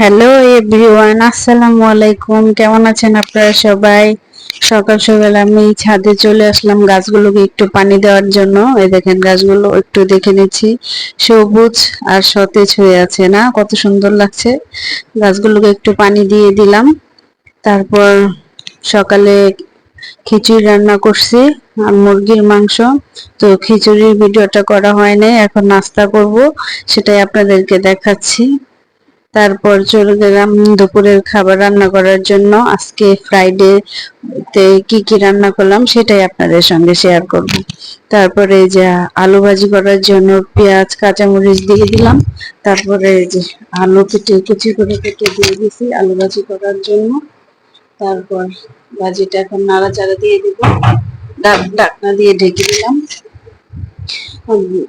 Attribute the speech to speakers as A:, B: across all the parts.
A: Hello everyone আসসালামু আলাইকুম কেমন আছেন আপনারা সবাই? সকাল সকাল আমি ছাদে চলে আসলাম গাছগুলোকে একটু পানি দেওয়ার জন্য। এই দেখেন গাছগুলো একটু দেখে নিচ্ছি। সবুজ আর সতেজ হয়ে আছে না? কত সুন্দর লাগছে। গাছগুলোকে একটু পানি দিয়ে দিলাম। তারপর সকালে খিচুড়ি রান্না করছি আর মুরগির মাংস। তো খিচুড়ির ভিডিওটা করা হয় নাই, এখন নাস্তা করব, সেটাই আপনাদেরকে দেখাচ্ছি। তারপর চলে গেলাম দুপুরের খাবার রান্না করার জন্য। আজকে ফ্রাইডে তে কি কি রান্না করলাম সেটাই আপনাদের সঙ্গে শেয়ার করব। তারপরে যে আলু ভাজি করার জন্য পেঁয়াজ, কাঁচামরিচ দিয়ে দিলাম। তারপরে যে আলু কেটে কুচি করে কেটে দিয়ে দিছি আলু ভাজি করার জন্য। তারপর ভাজিটা এখন নাড়াচাড়া দিয়ে দিব। ডাকনা দিয়ে ঢেকে দিলাম।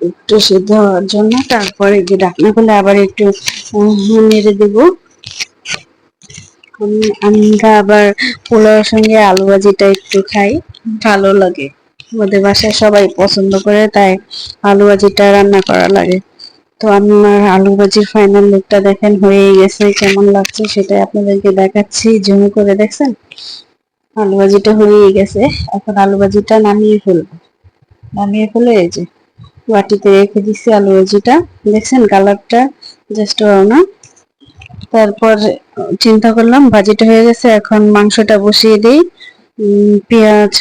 A: একটু সিদ্ধ হওয়ার জন্য, তারপরে যে খুলে আবার একটু নেড়ে দেব। আমরা আবার পোলাওর সঙ্গে আলু ভাজিটা একটু খাই, ভালো লাগে। আমাদের বাসায় সবাই পছন্দ করে, তাই আলু ভাজিটা রান্না করা লাগে। তো আমার আলু ভাজির ফাইনাল লুকটা দেখেন হয়ে গেছে, কেমন লাগছে সেটাই আপনাদেরকে দেখাচ্ছি, জমি করে দেখছেন? আলু ভাজিটা হয়ে গেছে, এখন আলু ভাজিটা নামিয়ে ফেলব। নামিয়ে ফেলে এই যে বাটিতে রেখে দিচ্ছি আলু ভাজিটা। দেখছেন কালারটা? জাস্ট না? তারপর চিন্তা করলাম, ভাজিটা হয়ে গেছে, এখন মাংসটা বসিয়ে দিই। পেঁয়াজ,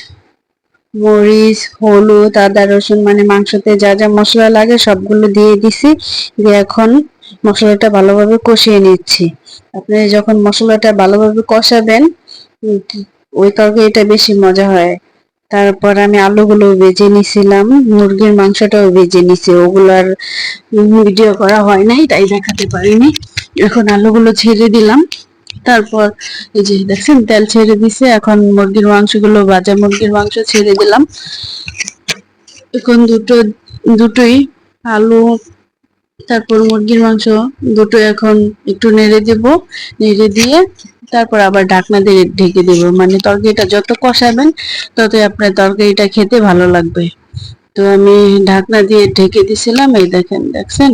A: মরিচ, হলুদ, আদা, রসুন মানে মাংসতে যা যা মশলা লাগে সবগুলো দিয়ে দিছি। দিয়ে এখন মশলাটা ভালোভাবে কষিয়ে নিচ্ছি। আপনি যখন মশলাটা ভালোভাবে কষাবেন ওই তরকারিটা বেশি মজা হয়। তারপর আমি আলুগুলো ভেজে নিছিলাম, মুরগির মাংসটাও ভেজে নিছি। ওগুলার ভিডিও করা হয় নাই, তাই দেখাতে পারিনি। এখন আলুগুলো ছেড়ে দিলাম। তারপর এই যে দেখছেন, তেল ছেড়ে দিছে। এখন মুরগির মাংসগুলো, ভাজা মুরগির মাংস ছেড়ে দিলাম। এখন দুটো, দুটোই আলু, তারপর মুরগির মাংস, দুটো এখন একটু নেড়ে দেব। নেড়ে দিয়ে তারপর আবার ঢাকনা দিয়ে ঢেকে দেব। মানে তরকারিটা যত কষাবেন, ততই আপনার তরকারিটা খেতে ভালো লাগবে। তো আমি ঢাকনা দিয়ে ঢেকে দিছিলাম, এই দেখেন, দেখছেন?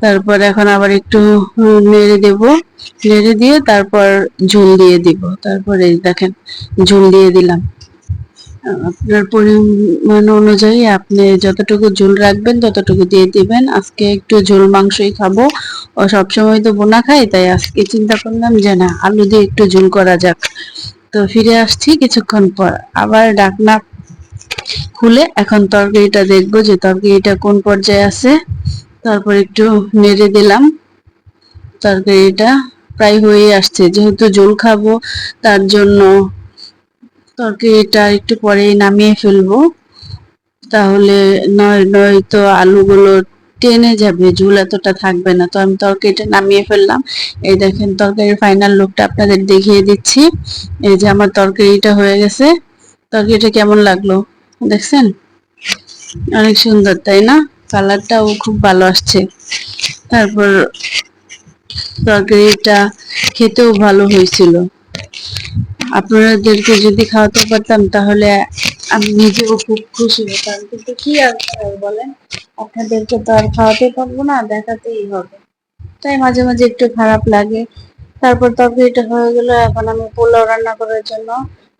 A: তারপর এখন আবার একটু নেড়ে দেব। নেড়ে দিয়ে তারপর ঝুল দিয়ে দিব। তারপর এই দেখেন, ঝুল দিয়ে দিলাম। আপনার পরিমাণ অনুযায়ী আপনি যতটুকু ঝোল রাখবেন, ততটুকু দিয়ে দিবেন। আজকে একটু ঝোল মাংসই খাব। ও সবসময় তো বোনা খাই তাই আজকে চিন্তা করলাম যে না, আলু দিয়ে একটু ঝোল করা যাক। তো ফিরে আসছি কিছুক্ষণ পর। আবার ডাকনা খুলে এখন তরকারিটা দেখব যে তরকারিটা কোন পর্যায়ে আছে। তারপর একটু নেড়ে দিলাম। তরকারিটা প্রায় হয়ে আসছে। যেহেতু জল খাব, তার জন্য তরকারিটা একটু পরে নামিয়ে ফেলব। তাহলে নয় নয় নয়তো আলুগুলো টেনে যাবে, ঝুল এতটা থাকবে না। তো আমি তরকারিটা নামিয়ে ফেললাম। এই দেখেন তরকারির ফাইনাল লুকটা আপনাদের দেখিয়ে দিচ্ছি। এই যে আমার তরকারিটা হয়ে গেছে। তরকারিটা কেমন লাগল? দেখছেন? অনেক সুন্দর, তাই না? কালারটাও খুব ভালো আসছে। তারপর তরকারিটা খেতেও ভালো হয়েছিল। আপনাদেরকে যদি খাওয়াতে পারতাম, তাহলে আমি নিজেও খুব খুশি হতাম। কিন্তু কি আর বলেন? আপনাদেরকে তো আর খাওয়াতে পারব না, দেখাতেই হবে। তাই মাঝে মাঝে একটু খারাপ লাগে। তারপর তরকারিটা হয়ে গেল, এখন আমি পোলাও রান্না করার জন্য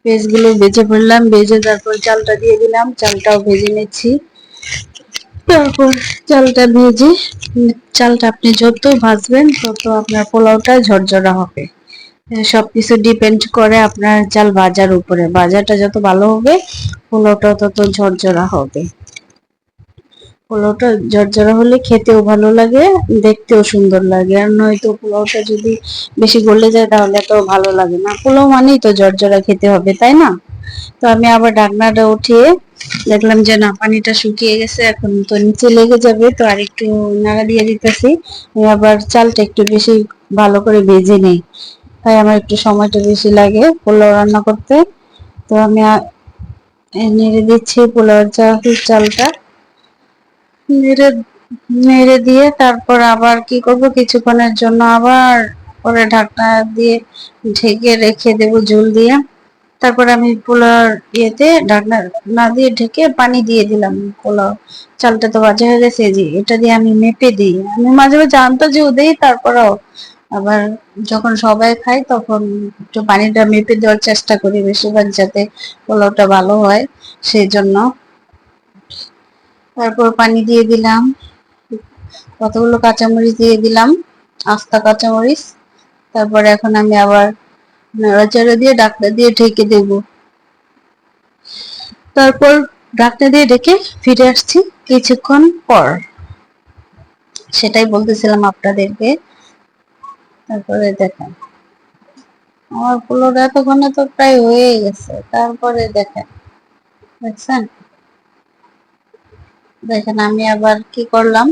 A: পেঁয়াজগুলো বেজে ফেললাম, বেজে তারপর চালটা দিয়ে দিলাম, চালটাও ভেজে নিচ্ছি। তারপর চালটা ভেজে, চালটা আপনি যত ভাজবেন, তত আপনার পোলাওটা ঝরঝরা হবে। সবকিছু ডিপেন্ড করে আপনার চাল বাজার উপরে। বাজারটা যত ভালো হবে, পোলাওটা তত ঝরঝরা হবে। পোলাওটা ঝরঝরা হলে খেতেও ভালো লাগে, দেখতেও সুন্দর লাগে। আর নয়তো পোলাওটা যদি বেশি গলে যায়, তাহলে তো ভালো লাগে না। পোলাও মানেই তো ঝরঝরা খেতে হবে, তাই না? তো আমি আবার ডাকনাটা উঠিয়ে দেখলাম যে, না, পানিটা শুকিয়ে গেছে, এখন তো নিচে লেগে যাবে। তো আর একটু নাড়া দিয়ে দিতেছি। আবার চালটা একটু বেশি ভালো করে ভেজে নেই। তাই আমার একটু সময়টা বেশি লাগে পোলাও রান্না করতে। তো আমি নেড়ে দিচ্ছি পোলাও চাল চালটা। নেড়ে নেড়ে দিয়ে তারপর আবার কি করব, কিছুক্ষণের জন্য আবার পরে ঢাকনা দিয়ে ঢেকে রেখে দেব ঝোল দিয়ে। তারপর আমি পোলার ইয়েতে ঢাকনা না দিয়ে ঢেকে পানি দিয়ে দিলাম পোলাও। চালটা তো বাজে হয়ে গেছে যে এটা দিয়ে আমি মেপে দিই। আমি মাঝে মাঝে আন্তাজেও দিই, তারপরেও আবার যখন সবাই খায় তখন একটু পানিটা মেপে দেওয়ার চেষ্টা করি বেশিরভাগ যাতে পোলাওটা ভালো হয় সেই জন্য তারপর পানি দিয়ে দিলাম। কতগুলো কাঁচামরিচ দিয়ে দিলাম, আস্তা কাঁচামরিচ। তারপর এখন আমি আবার নাড়াচাড়া দিয়ে ডাকটা দিয়ে ঢেকে দেব। তারপর ডাকটা দিয়ে ঢেকে ফিরে আসছি কিছুক্ষণ পর। সেটাই বলতেছিলাম আপনাদেরকে। তারপরে দেখেন। আমার পোলোটা এতক্ষণে তো প্রায় হয়ে গেছে। তারপরে দেখেন, দেখছেন? দেখেন, আমি আবার কি করলাম?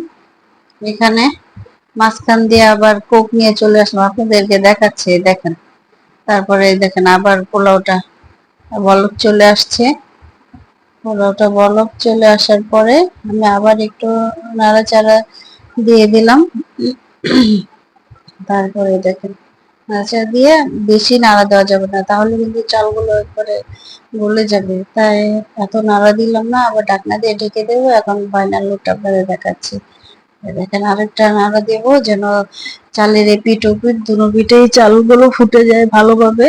A: এখানে মাঝখান দিয়ে আবার কোক নিয়ে চলে আসলাম। আপনাদেরকে দেখাচ্ছে, দেখেন। তারপরে দেখেন, আবার পোলাওটা বলক চলে আসছে। পোলাওটা বলক চলে আসার পরে আমি আবার একটু নাড়াচাড়া দিয়ে দিলাম। তারপরে দেখেন নাড়াচাড়া দিয়ে বেশি নাড়া দেওয়া যাবে না। তাহলে কিন্তু চালগুলো একবারে গলে যাবে। তাই এত নাড়া দিলাম না, আবার ঢাকনা দিয়ে ঢেকে দেবো। এখন ফাইনাল লুকটা আপনাদের দেখাচ্ছি। দেখেন আরেকটা নাড়া দেব যেন চালের এপিট ওপিট দুনো পিঠেই চালগুলো ফুটে যায় ভালোভাবে,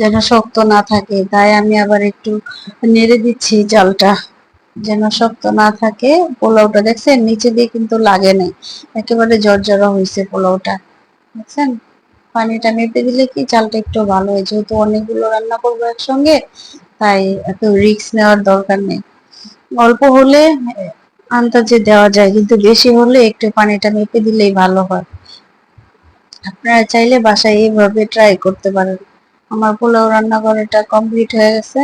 A: যেন শক্ত না থাকে। তাই আমি আবার একটু নেড়ে দিচ্ছি চালটা, যেন শক্ত না থাকে। পোলাওটা দেখছেন, নিচে দিয়ে কিন্তু লাগে নাই। একেবারে জর্জরা হয়েছে পোলাওটা। দেখছেন পানিটা মেপে দিলে কি চালটা একটু ভালো হয়? যেহেতু অনেকগুলো রান্না করব একসঙ্গে, তাই এত রিস্ক নেওয়ার দরকার নেই। অল্প হলে আন্দাজে দেওয়া যায়, কিন্তু বেশি হলে একটু পানিটা মেপে দিলেই ভালো হয়। আপনারা চাইলে বাসায় এইভাবে ট্রাই করতে পারেন। আমার পোলাও রান্না করাটা কমপ্লিট হয়ে গেছে।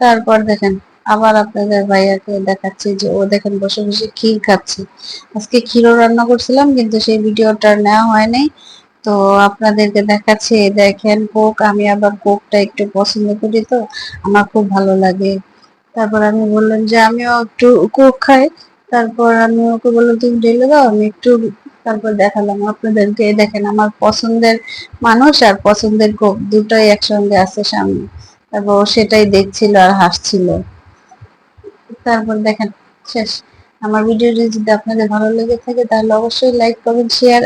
A: তারপর দেখেন আবার আপনাদের ভাইয়াকে দেখাচ্ছি যে ও দেখেন বসে বসে ক্ষীর খাচ্ছে। আজকে ক্ষীরও রান্না করছিলাম, কিন্তু সেই ভিডিওটা নেওয়া হয় নাই তো আপনাদেরকে দেখাচ্ছি, দেখেন কোক, আমি আবার কোকটা একটু পছন্দ করি তো, আমার খুব ভালো লাগে। তারপর আমি বললাম যে আমিও একটু কোক খাই। তারপর আমি ওকে বললাম, তুমি ঢেলে দাও, আমি একটু তারপর দেখালাম আপনাদেরকে। দেখেন আমার পছন্দের মানুষ আর পছন্দের কোক, দুটোই একসঙ্গে আছে সামনে। তারপর সেটাই দেখছিল আর হাসছিল। তারপর দেখেন, শেষ। আমার ভিডিওটি যদি আপনাদের ভালো লেগে থাকে, তাহলে অবশ্যই লাইক করবেন শেয়ার